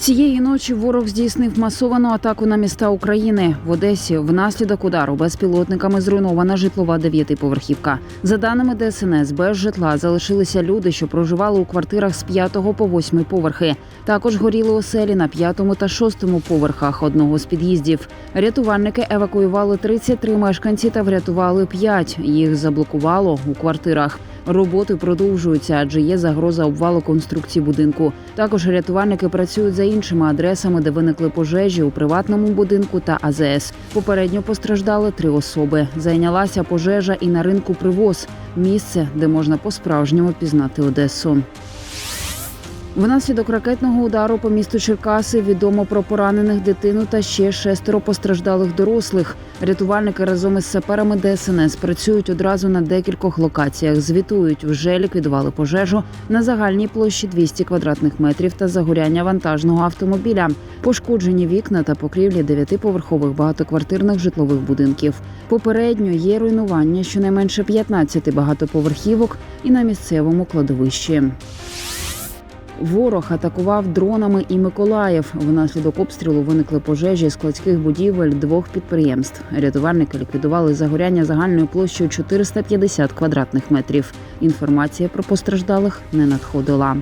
Цієї ночі ворог здійснив масовану атаку на міста України. В Одесі внаслідок удару безпілотниками зруйнована житлова дев'ятиповерхівка. За даними ДСНС, без житла залишилися люди, що проживали у квартирах з 5 по 8 поверхи. Також горіли оселі на п'ятому та шостому поверхах одного з під'їздів. Рятувальники евакуювали 33 мешканці та врятували 5. Їх заблокувало у квартирах. Роботи продовжуються, адже є загроза обвалу конструкції будинку. Також рятувальники працюють за іншими адресами, де виникли пожежі у приватному будинку та АЗС. Попередньо постраждали три особи. Зайнялася пожежа і на ринку привоз місце, де можна по-справжньому пізнати Одесу. Внаслідок ракетного удару по місту Черкаси відомо про поранених дитину та ще шестеро постраждалих дорослих. Рятувальники разом із саперами ДСНС працюють одразу на декількох локаціях. Звітують, вже ліквідували пожежу на загальній площі 200 квадратних метрів та загоряння вантажного автомобіля. Пошкоджені вікна та покрівлі дев'ятиповерхових багатоквартирних житлових будинків. Попередньо є руйнування щонайменше 15 багатоповерхівок і на місцевому кладовищі. Ворог атакував дронами і Миколаїв. Внаслідок обстрілу виникли пожежі складських будівель двох підприємств. Рятувальники ліквідували загоряння загальною площею 450 квадратних метрів. Інформація про постраждалих не надходила.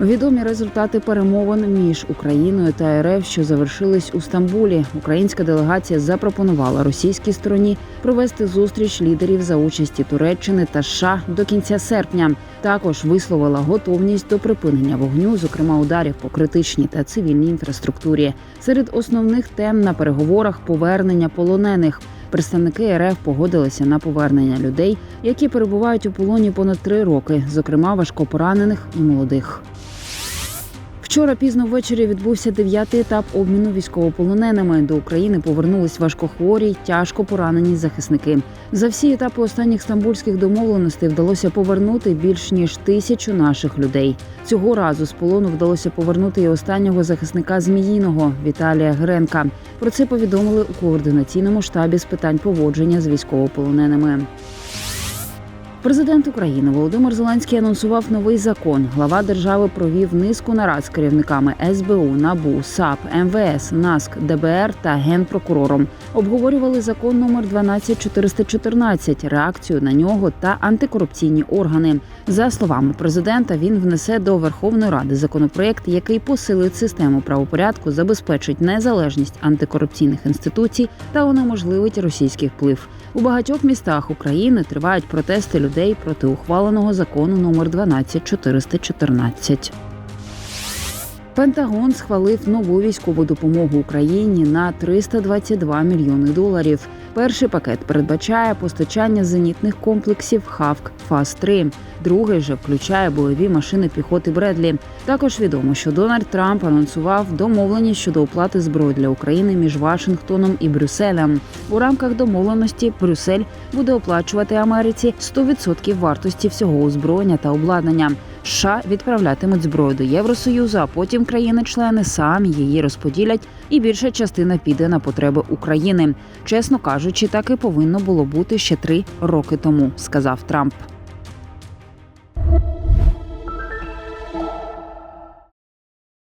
Відомі результати перемовин між Україною та РФ, що завершились у Стамбулі. Українська делегація запропонувала російській стороні провести зустріч лідерів за участі Туреччини та США до кінця серпня. Також висловила готовність до припинення вогню, зокрема ударів по критичній та цивільній інфраструктурі. Серед основних тем на переговорах повернення полонених. Представники РФ погодилися на повернення людей, які перебувають у полоні понад три роки, зокрема важкопоранених і молодих. Вчора пізно ввечері відбувся дев'ятий етап обміну військовополоненими. До України повернулись важкохворі, й тяжко поранені захисники. За всі етапи останніх стамбульських домовленостей вдалося повернути більш ніж тисячу наших людей. Цього разу з полону вдалося повернути і останнього захисника Зміїного Віталія Гренка. Про це повідомили у координаційному штабі з питань поводження з військовополоненими. Президент України Володимир Зеленський анонсував новий закон. Глава держави провів низку нарад з керівниками СБУ, НАБУ, САП, МВС, НАСК, ДБР та генпрокурором. Обговорювали закон номер 12414, реакцію на нього та антикорупційні органи. За словами президента, він внесе до Верховної Ради законопроект, який посилить систему правопорядку, забезпечить незалежність антикорупційних інституцій та унеможливить російський вплив. У багатьох містах України тривають протести людей проти ухваленого закону номер 12414. Пентагон схвалив нову військову допомогу Україні на 322 мільйони доларів. Перший пакет передбачає постачання зенітних комплексів Хавк Фас 3 Другий же включає бойові машини піхоти Бредлі. Також відомо, що Дональд Трамп анонсував домовленість щодо оплати зброї для України між Вашингтоном і Брюсселем. У рамках домовленості Брюссель буде оплачувати Америці 100% вартості всього озброєння та обладнання. США відправлятимуть зброю до Євросоюзу, а потім країни-члени самі її розподілять, і більша частина піде на потреби України. Чесно кажучи, так і повинно було бути ще три роки тому, сказав Трамп.